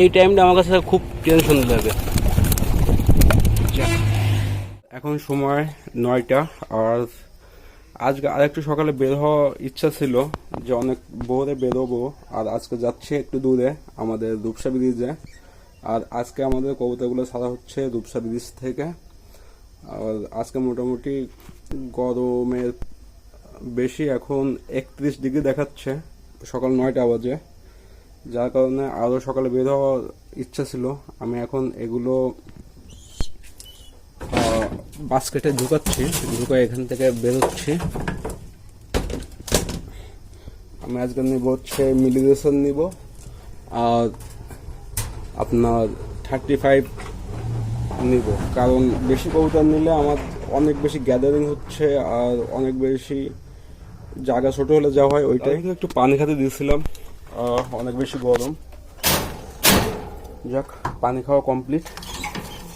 এই টাইমটা আমার কাছে খুব টেনশন লাগে। এখন সময় নয়টা, আর আজকে আরেকটু সকালে বের হওয়ার ইচ্ছা ছিল যে অনেক ভোরে বেরোবো, আর আজকে যাচ্ছে একটু দূরে, আমাদের রূপসা ব্রিজে। আর আজকে আমাদের কবিতাগুলো ছাড়া হচ্ছে রূপসা ব্রিজ থেকে। আর আজকে মোটামুটি গরমের বেশি, এখন একত্রিশ ডিগ্রি দেখাচ্ছে, সকাল নয়টা বাজে। যার কারণে আরও সকালে বের হওয়ার ইচ্ছা ছিল। আমি এখন এগুলো বাস্কেটে ঢুকাচ্ছি। ঢুকে এখান থেকে বেরোচ্ছি। আমি আজকে নিব হচ্ছে মিলিগ্রেশন নিব। আর আপনার থার্টি ফাইভ নিব। কারণ বেশি কবুতর নিলে আমার অনেক বেশি গ্যাদারিং হচ্ছে আর অনেক বেশি জায়গা ছোট হলে যা হয় ওইটাই। একটু পানি খাতে দিয়েছিলাম। অনেক বেশি গরম। যাক পানি খাওয়া কমপ্লিট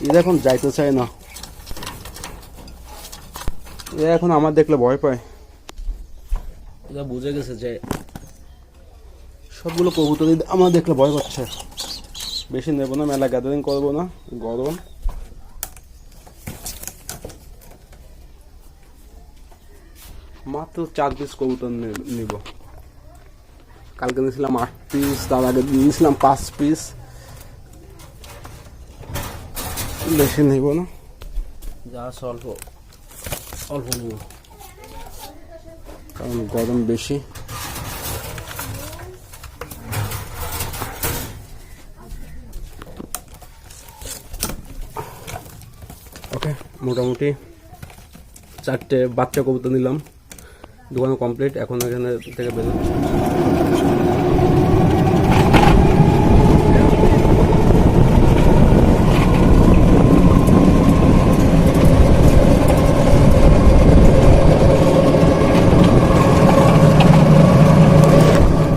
এরা এখন যাইতে চায় না। এরা এখন আমার দেখলে ভয় পায়। এরা বুঝে গেছে যে সবগুলো কবুতর আমার দেখলে ভয় পাচ্ছে। বেশি নেব না মেলা গ্যাদারিং করব না গরম। মাত্র চার পিস কবুতর নিব। কালকে নিয়েছিলাম আট পিস তার আগে নিয়েছিলাম পাঁচ পিস বেশি নেব না। যা অল্প অল্প নেব। কারণ গরম বেশি। ওকে মোটামুটি চারটে বাচ্চা কবুতর নিলাম। দোকান কমপ্লিট এখন এখানে থেকে বেরোচ্ছি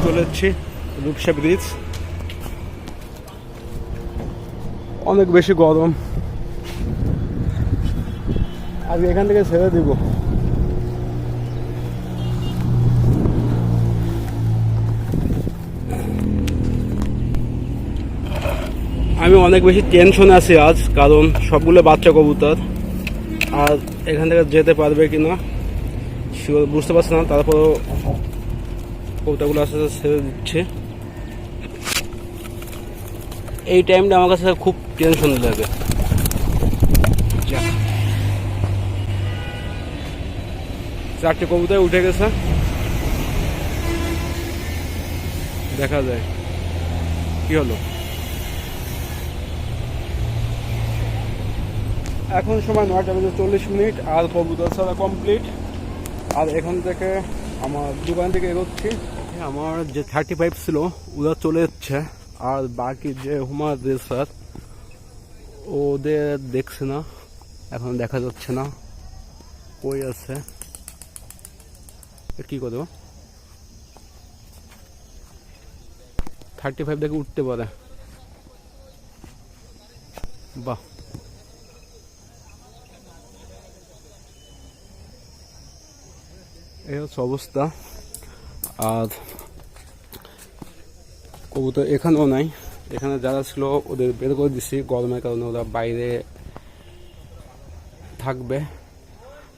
চলে যাচ্ছি রূপসা ব্রিজ অনেক বেশি গরম। আজকে এখান থেকে ছেড়ে দিব। আমি অনেক বেশি টেনশনে আছি আজ, কারণ সবগুলো বাচ্চা কবুতর। আর এখান থেকে যেতে পারবে কি না বুঝতে পারছি না। তারপরেও কবুতরগুলো আস্তে আস্তে ছেড়ে দিচ্ছে। এই টাইমটা আমার কাছে খুব টেনশন লাগে। চারটে কবুতর উঠে গেছে। দেখা যায়। কি হলো? এখন সময় নয়টা বেজে চল্লিশ মিনিট, আর কবুতর ছাড়া কমপ্লিট আর এখান থেকে আমার দোকান থেকে এগোচ্ছি। আমার যে থার্টি ফাইভ ছিল, ওরা চলে যাচ্ছে। আর বাকি যে হুমার রেসার ওদের দেখছে না, এখন দেখা যাচ্ছে না। কই আছে? কি করব থার্টি ফাইভ দেখে উঠতে পারে। বাহ। এই হচ্ছে অবস্থা। আর কবুতর এখানেও নাই। এখানে যারা ছিল, ওদের বের করে দিছি। গরমের কারণে ওরা বাইরে থাকবে।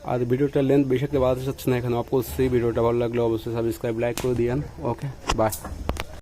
আর ভিডিওটা লেন্থ বেশি একটা বাড়াতে চাচ্ছে না এখানে। অফ করছি। ভিডিওটা ভালো লাগলে অবশ্যই সাবস্ক্রাইব লাইক করে দিয়েন। Okay bye